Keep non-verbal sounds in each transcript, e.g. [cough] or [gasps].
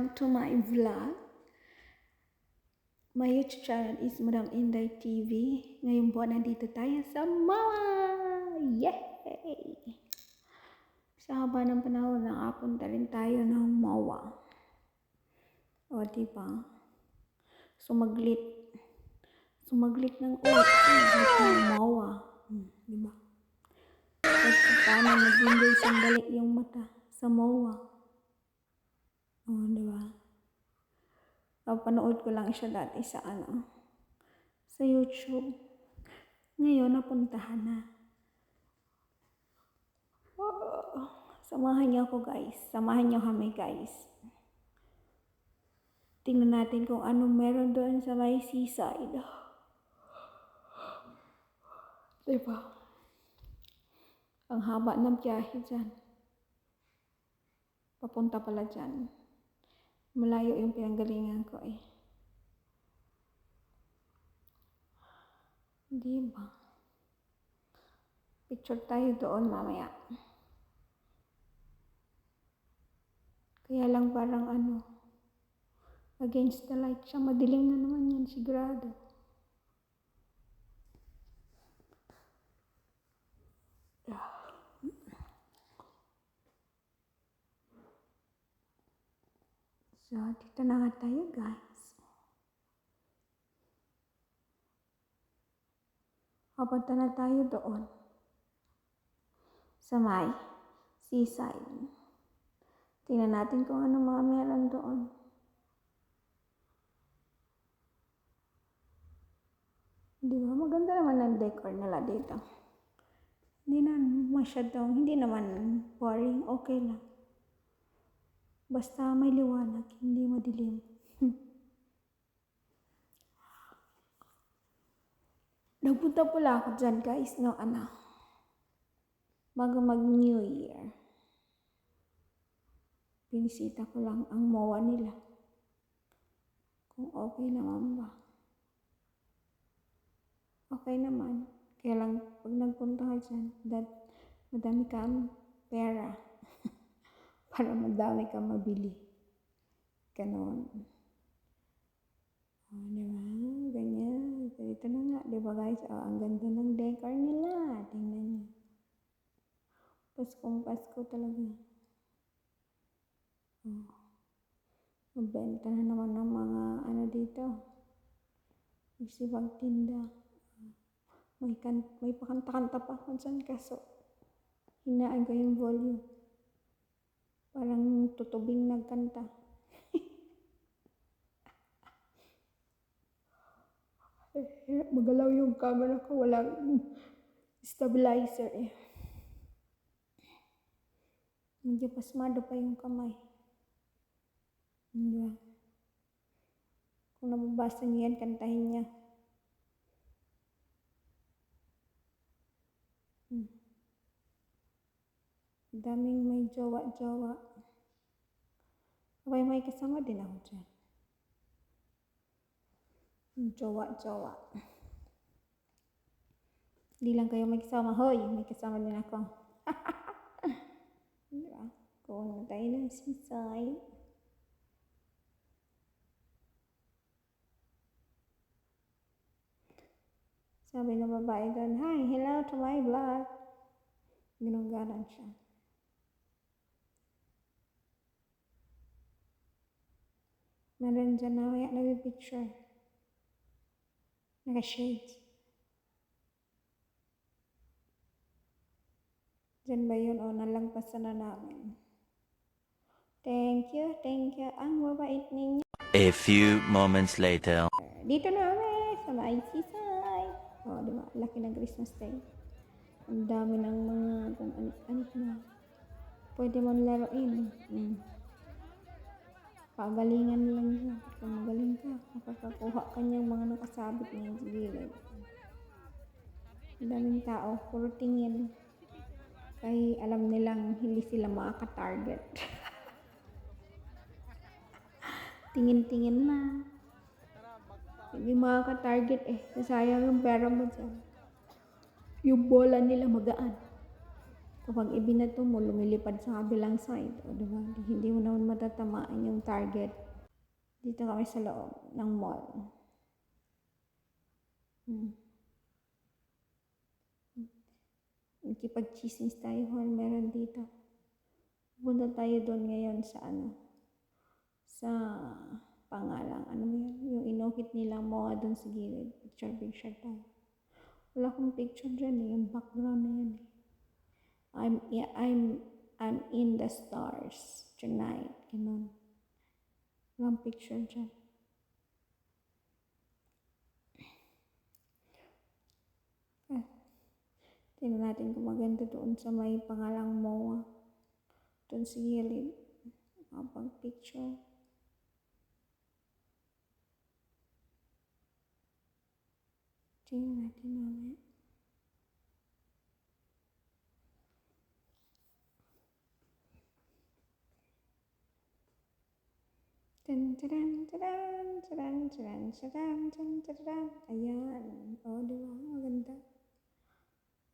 Welcome to my vlog. My YouTube channel is Madam Inday TV. Ngayon po, nandito tayo sa Mawa! Yay! Sa haba ng panahon, nakapunta rin tayo ng Mawa. O, diba? Sumaglit. Sumaglit ng oat. Sumaglit ng Mawa. Hmm, diba? At paano nag-enjoy sandali yung mata sa MOA. Oh, di ba? Papanood ko lang siya dati sa ano, sa YouTube. Ngayon, napuntahan na. Oh, samahan niyo ako guys. Samahan niyo kami guys. Tingnan natin kung ano meron doon sa may seaside. Diba? Ang haba ng biyahe dyan. Papunta pala dyan. Malayo yung pinanggalingan ko eh. Di ba? Picture tayo doon mamaya. Kaya lang parang ano, against the light siya. Madilim na naman yan, sigurado. So, dito na nga tayo, guys. Papunta na tayo doon. Sa may seaside. Tingnan natin kung ano mga meron doon. Di ba? Maganda naman ang decor nila dito. Hindi na masyadong, hindi naman boring. Okay lang. Basta may liwanag, hindi madilim. [laughs] Nagpunta pala ako dyan guys, no, ano, bago mag New Year. Pinisita ko lang ang MOA nila. Kung okay naman ba. Okay naman. Kaya lang, pag nagpunta ka dyan, that, madami kang pera para madami ka mabili. Ganon. O, di ba? Ganyan. So, ito na nga. Di ba guys? Oh, ang ganda ng decor nila. Tingnan niyo. Paskong Pasko talaga. Oh. Mabenta na naman ng mga ano dito. Isibang tinda. May, kan may pakanta-kanta pa dyan kaso hinaan ko yung volume. Parang tutubing nagkanta. [laughs] Magalaw yung camera ko. Walang stabilizer eh. Medyo pasmado pa yung kamay. Hindi Kung nababasa niyo yan, kantahin niya. Hmm. Daming may jowa-jowa. Abay, may kasama din ako dyan. Jowa-jowa. Hindi lang kayo may kasama. Hoy, may kasama din ako. [laughs] diba? Kuha na tayo ng seaside. Sabi ng babae doon, Hi, hello to my vlog. Ginagalan siya. Meron dyan na kaya nag-picture. Naka-shades. Diyan ba yun? O, nalangpasan na namin. Thank you, thank you. Ang mabait ninyo. A few moments later. Dito na kami sa may seaside. O, di ba? Laki ng Christmas tree. Ang dami ng mga kung ano, ano na. Pwede mo laruin. Mm. Pagalingan lang siya. Kung magaling ka, makakakuha ka niyang mga nakasabit niya sa gilid. Daming tao, puro tingin. Kaya alam nilang hindi sila makaka-target. [laughs] Tingin-tingin na. Hindi makaka-target eh. Nasayang yung pera mo dyan. Yung bola nila magaan. Kapag ibinato mo, lumilipad sa kabilang side. O, diba? Hindi mo naman matatamaan yung target. Dito kami sa loob ng mall. Hmm. Nakipag-chismis tayo, hol. Meron dito. Punta tayo doon ngayon sa ano, sa pangalang, ano mo yun, yung inukit nila mga doon sa gilid. Picture, picture tayo. Wala akong picture dyan eh, yung background na yan eh. I'm, I'm, I'm in the stars tonight. Ganun. Walang picture dyan. Ah, tingnan natin kung maganda doon sa may pangalang MOA. Doon sa gilid. Kapag picture. Tingnan natin mamaya. Ayan. O, di ba? Maganda.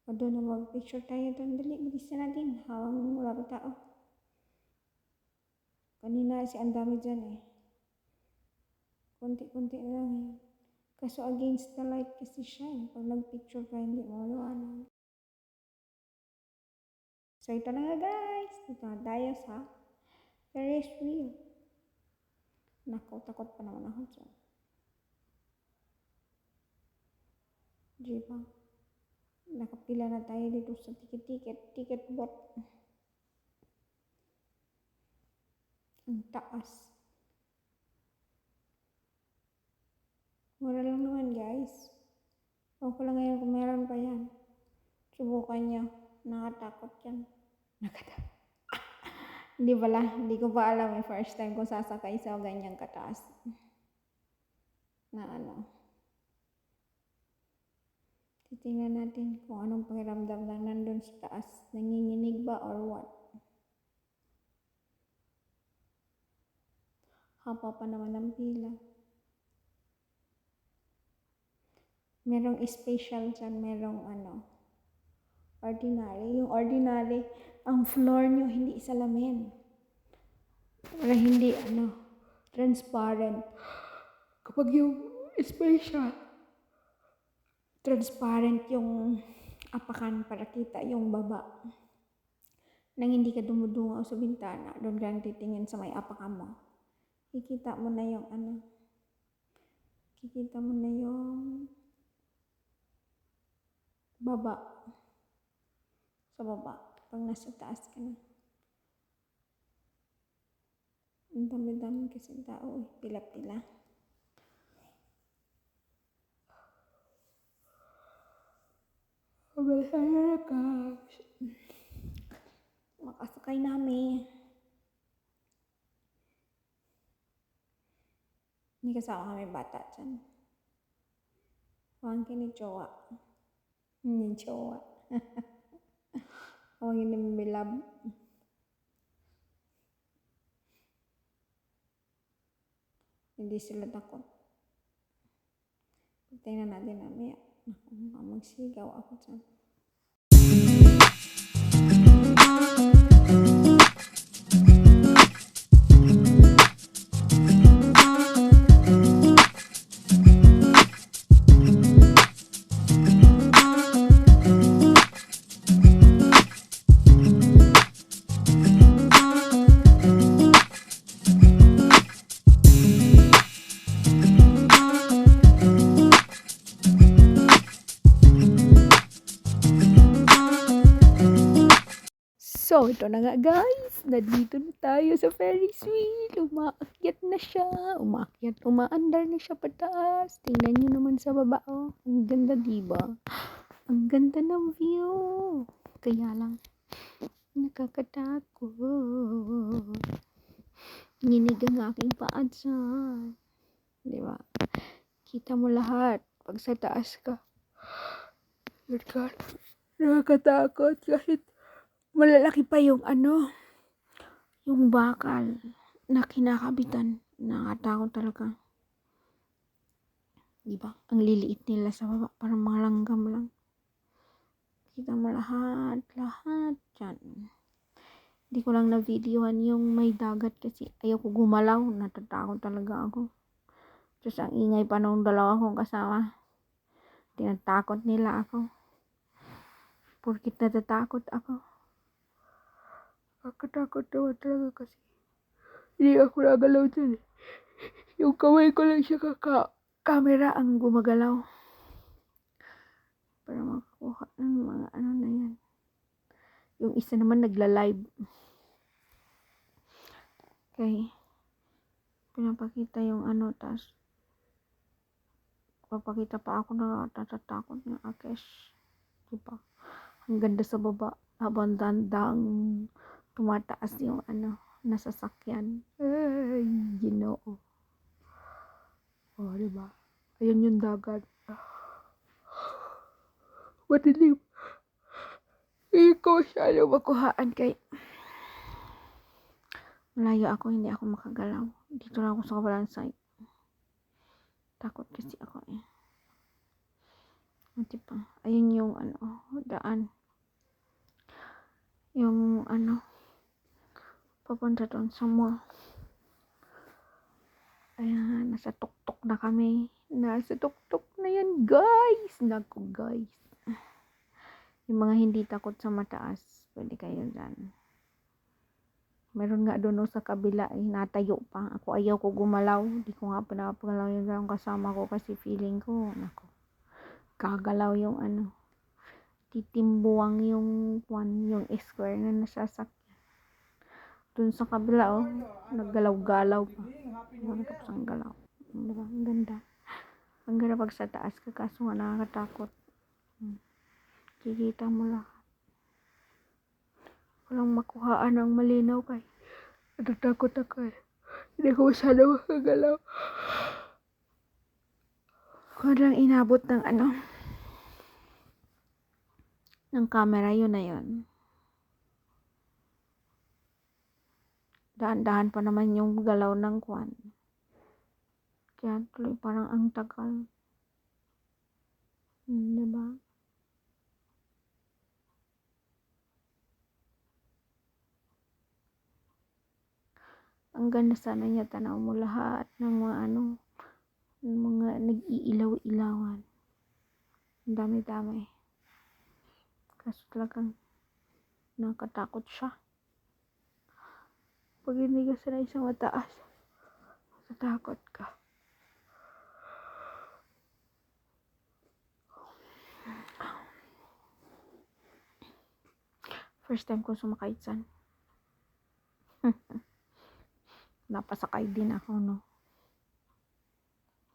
O, doon na mag-picture tayo doon. Dali, bilis na natin. Hawang wala pa tao. Kanina si ang dami dyan eh. Kunti-kunti lang eh. Kaso against the light kasi siya eh. Pag nag-picture ka, hindi mo maliwanag. So, ito na nga guys. Dito na tayo sa Ferris wheel. Naku, takot pa naman ako dyan. Di ba? Nakapila na tayo dito sa ticket-ticket. Ticket bot. Ang taas. Mura lang naman guys. Huwag ko lang ngayon kung meron pa yan. Subukan nyo. Nakatakot yan. Nakatakot. Hindi pala, hindi ko pa alam eh, first time ko sasakay sa ganyang kataas. Na ano. Titingnan natin kung anong pakiramdam lang nandun sa taas. Nanginginig ba or what? Hapa pa naman ang pila. Merong special dyan, merong ano, ordinary. Yung ordinary, ang floor nyo hindi salamin. Para hindi ano, transparent. Kapag yung special, transparent yung apakan para kita yung baba. Nang hindi ka dumudungaw sa bintana, doon ka lang titingin sa may apakan mo. Kikita mo na yung ano, kikita mo na yung baba sa baba pag nasa taas ka na. Ang dami-dami kasi tao eh. Pila-pila. Mabilisan ka. Makasakay namin. May kasama kami bata dyan. Huwag ni Jowa. Jowa. [laughs] Huwag ni Milab. Hindi sila takot. Tingnan natin mamaya. Naku, magsigaw ako dyan. So, ito na nga guys. Nandito na tayo sa Ferris wheel. Umaakyat na siya. Umaakyat, umaandar na siya pataas. Tingnan nyo naman sa baba. Oh. Ang ganda, diba? Ang ganda ng view. Kaya lang, nakakatakot. Nginig ang aking paa dyan. Diba? Kita mo lahat. Pag sa taas ka. [gasps] Nakakatakot kahit malalaki pa yung ano, yung bakal na kinakabitan. Nakakatakot talaga. Diba? Ang liliit nila sa baba. Parang mga langgam lang. Kita mo lahat, lahat dyan. Hindi ko lang na-videohan yung may dagat kasi ayaw ko gumalaw. Natatakot talaga ako. Tapos ang ingay pa nung dalawa kong kasama. Tinatakot nila ako. Porkit natatakot ako. Nakakatakot naman talaga kasi. Hindi ako nagalaw dyan eh. Yung kamay ko lang siya kaka camera ang gumagalaw. Para makakuha ng mga ano na yan. Yung isa naman nagla-live. Okay. Pinapakita yung ano, tas papakita pa ako na natatakot ng akes. Diba? Ang ganda sa baba. Habang dandang tumataas yung ano, nasasakyan. Ay, ginoo. Oh, diba? Ayun yung dagat. Madilim. Hindi ko masyado makuhaan kay malayo ako, hindi ako makagalaw. Dito lang ako sa kabalang side. Takot kasi ako eh. At pa, ayun yung ano, daan. Yung ano, papunta doon sa mall. Ayan, nasa tuktok na kami. Nasa tuktok na yan, guys. Naku, guys. Yung mga hindi takot sa mataas, pwede kayo dyan. Meron nga doon sa kabila, eh, natayo pa. Ako ayaw ko gumalaw. Di ko nga pinapagalaw yung dalawang kasama ko kasi feeling ko, nako, kagalaw yung ano, titimbuang yung one, yung square na nasasakyan. Doon sa kabila, oh, naggalaw-galaw pa. Ano tapos ang galaw. Diba? Ang ganda. Ang ganda pag sa taas ka, kaso nga nakakatakot. Hmm. Kikita mo lahat. Walang makuhaan ng malinaw kay. Natatakot ako eh. Hindi ko masyado makagalaw. Kung inabot ng ano, ng camera, yun na yun. Dahan-dahan pa naman yung galaw ng kwan. Kaya tuloy parang ang tagal. Hmm, diba? Ang ganda sana niya tanaw mo lahat ng mga ano, ng mga nag-iilaw-ilawan. Ang dami-dami. Kaso talagang nakatakot siya. Pag hindi ka sanay sa mataas, matatakot ka. First time ko sumakay dyan. [laughs] Napasakay din ako, no?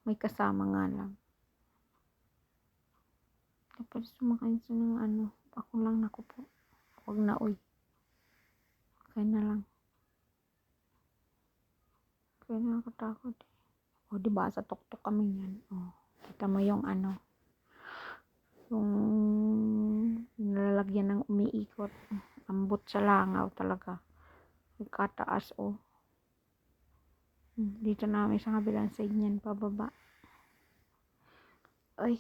May kasama nga lang. Tapos sumakay siya ng ano, ako lang nako po. Huwag na, oy. Okay na lang. Kaya nakakatakot eh. O, diba, sa tuktok kami yan. O, kita mo yung ano, yung nalalagyan ng umiikot. Ambot sa langaw talaga. Nagkataas, o. Dito namin sa kabilang side niyan, pababa. Ay.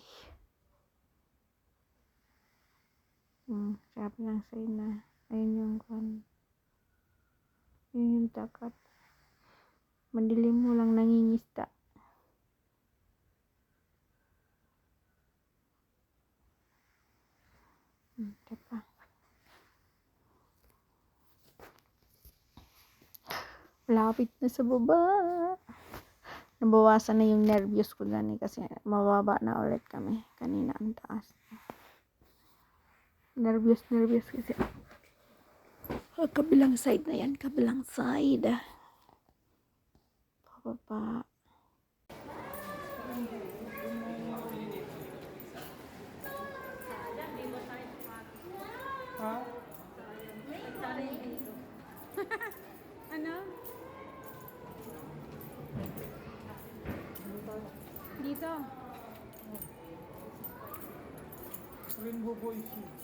Hmm, sa kabilang side na. Ayun yung kan. Yun yung takat. Madilim mo lang nangingista. Hmm, teka. Lapit na sa baba. Nabawasan na yung nervyos ko dyan eh, kasi mababa na ulit kami. Kanina ang taas. Nervyos, nervyos kasi. Ah, kabilang side na yan, kabilang side. Pababa. [laughs] Ano? Dito. Rainbow Boys.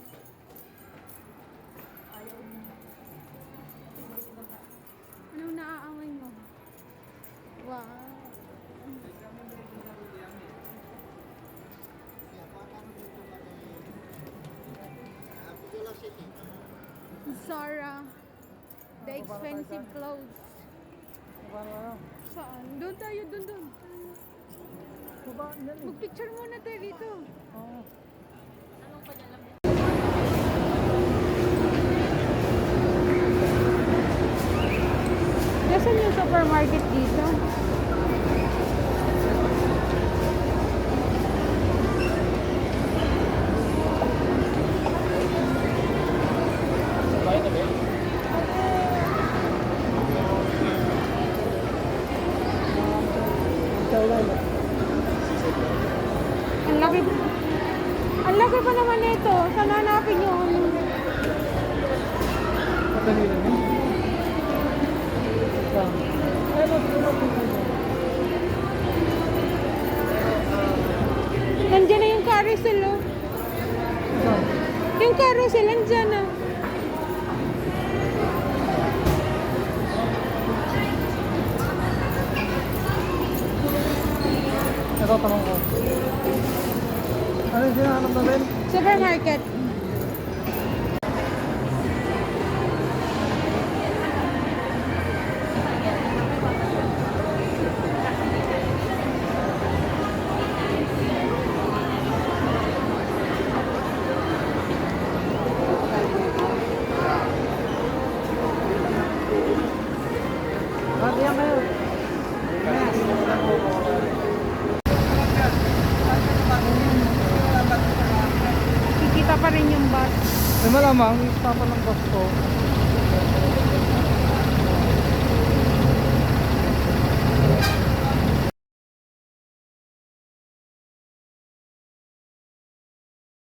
Zara. The expensive clothes. Saan? Doon tayo, doon, doon. Eh. Mag-picture muna tayo dito. Oo. Nasaan yung supermarket dito? Yung carousel, nandiyan na.